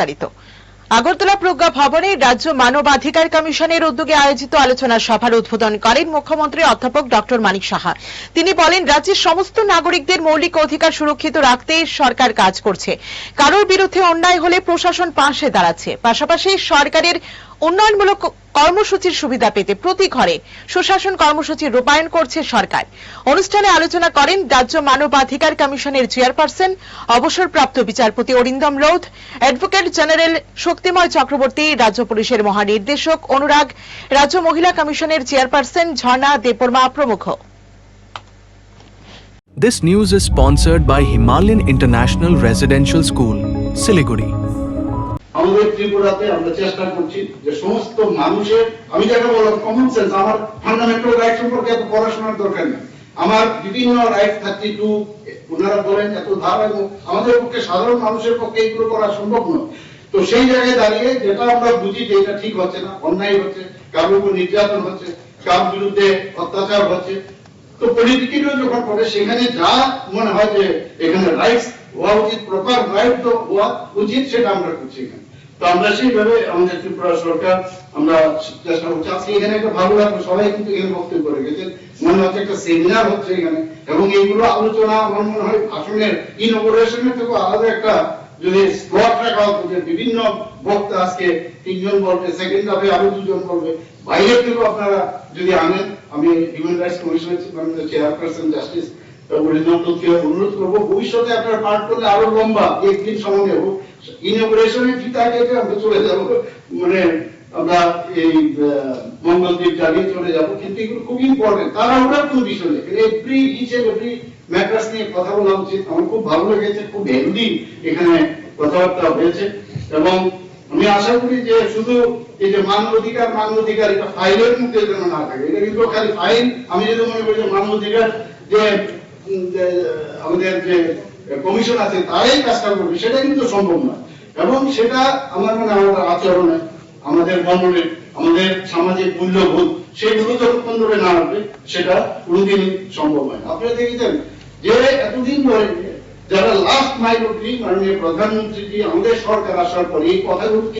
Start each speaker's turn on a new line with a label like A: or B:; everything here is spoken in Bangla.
A: বিস্তারিত। আগরতলা প্রজ্ঞা ভবনে রাজ্য মানবাধিকার কমিশনের উদ্যোগে আয়োজিত আলোচনা সভার উদ্বোধন করেন মুখ্যমন্ত্রী অধ্যাপক ডক্টর মানিক সাহা। তিনি বলেন, রাজ্যের সমস্ত নাগরিকদের মৌলিক অধিকার সুরক্ষিত রাখতে সরকার কাজ করছে। কারোর বিরুদ্ধে অন্যায় হলে প্রশাসন পাশে দাঁড়াচ্ছে। পাশাপাশি সরকারের উন্নয়নমূলক কর্মসূচির সুবিধা পেতে প্রতি ঘরে সুশাসন কর্মসূচি রূপায়ণ করছে সরকার অনুষ্ঠানে আলোচনা করেন রাজ্য মানবাধিকার কমিশনের চেয়ারপারসন অবসরপ্রাপ্ত বিচারপতি অরিন্দম রৌধ অ্যাডভোকেট জেনারেল শক্তিময় চক্রবর্তী রাজ্য পুলিশের মহানির্দেশক অনুরাগ রাজ্য মহিলা কমিশনের চেয়ারপারসন ঝর্ণা দেববর্মা প্রমুখ
B: This news is sponsored by Himalayan International Residential School, Siliguri.
C: আমাদের ত্রিপুরাতে আমরা চেষ্টা করছি যে সমস্ত মানুষের, আমি যাকে বললাম কমন সেন্স আমার ফান্ডামেন্টাল রাইট সম্পর্কে এত পড়াশোনার দরকার নেই। আমার বিভিন্ন রাইট থার্টি টু ওনারা বলেন এত ধারা এবং আমাদের পক্ষে সাধারণ মানুষের পক্ষে এগুলো করা সম্ভব নয়। তো সেই জায়গায় দাঁড়িয়ে যেটা আমরা বুঝি যে এটা ঠিক হচ্ছে না, অন্যায় হচ্ছে, কারোর উপর নির্যাতন হচ্ছে কার বিরুদ্ধে অত্যাচার হচ্ছে তো পলিটিক্যাল যখন পড়ে সেখানে যা মনে হয় যে এখানে রাইটস হওয়া উচিত প্রপার রাইট তো হওয়া উচিত, সেটা আমরা করছি এখানে। তো আমরা সেইভাবে আমাদের ত্রিপুরা সরকার, আমরা চেষ্টা করছি। আজকে এখানে একটা ভালো লাগল, সবাই কিন্তু এখানে বক্তব্য করে গেছেন মনে হচ্ছে একটা সেমিনার হচ্ছে এখানে। এবং এইগুলো আলোচনা, আমার মনে হয় ভাষণের ইনোভেশনের থেকে আলাদা একটা যদি স্লট রাখা হতো যে বিভিন্ন বক্তা আজকে তিনজন বলবে সেকেন্ড হাফে আরও দুজন বলবে বাইরের থেকেও আপনারা যদি আনেন, আমি হিউম্যান রাইটস কমিশনের চেয়ারপারসন জাস্টিস অনুরোধ করব, ভবিষ্যতে আপনারা পাঠ করলে আরও লম্বা একদিন সময় নেব। ইনোগ্রেশনের ঠিক আগে আমরা চলে যাব মানে আমরা এই মঙ্গলদ্বীপ জ্বালিয়ে চলে যাব, কিন্তু এগুলো খুব ইম্পর্টেন্ট তারা ওটার কোনো বিষয় নেই every each and every matters নিয়ে কথা বলা উচিত। আমার খুব ভালো লেগেছে, খুব হেলদি এখানে কথাবার্তা হয়েছে। এবং আমি আশা করি যে শুধু এই যে মানব অধিকার মানব অধিকার এটা ফাইলের মধ্যে যেন না থাকে। এটা কিন্তু খালি ফাইল। আমি যদি মনে করি যে মানব অধিকার যে আমাদের যে কমিশন আছে, তারাই কাজটা করবে, সেটা কিন্তু সম্ভব না এবং সেটা আমার মনে আমাদের আচরণে, আমাদের মননে আমাদের সামাজিক মূল্যবোধ, সেগুলো যতক্ষণ ধরে না আসবে, সেটা কোনোদিন সম্ভব হয় না। আপনারা দেখেছেন যে এতদিন ধরে যারা লাস্ট মাইল অব্দি মাননীয় প্রধানমন্ত্রী জি আমাদের সরকার আসার পরে এই কথাগুলো